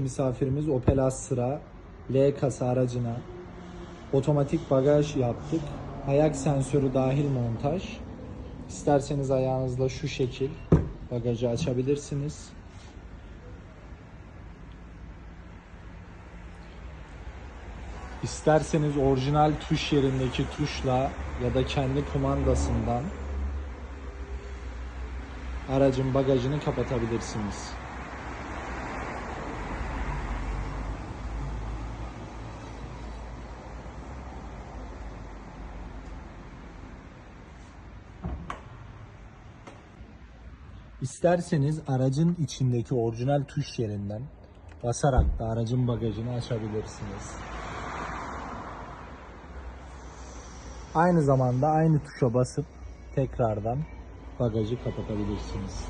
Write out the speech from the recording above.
Misafirimiz Opel Astra L kasa aracına otomatik bagaj yaptık. Ayak sensörü dahil montaj. İsterseniz ayağınızla şu şekil bagajı açabilirsiniz. İsterseniz orijinal tuş yerindeki tuşla ya da kendi kumandasından aracın bagajını kapatabilirsiniz. İsterseniz aracın içindeki orijinal tuş yerinden basarak da aracın bagajını açabilirsiniz. Aynı zamanda aynı tuşa basıp tekrardan bagajı kapatabilirsiniz.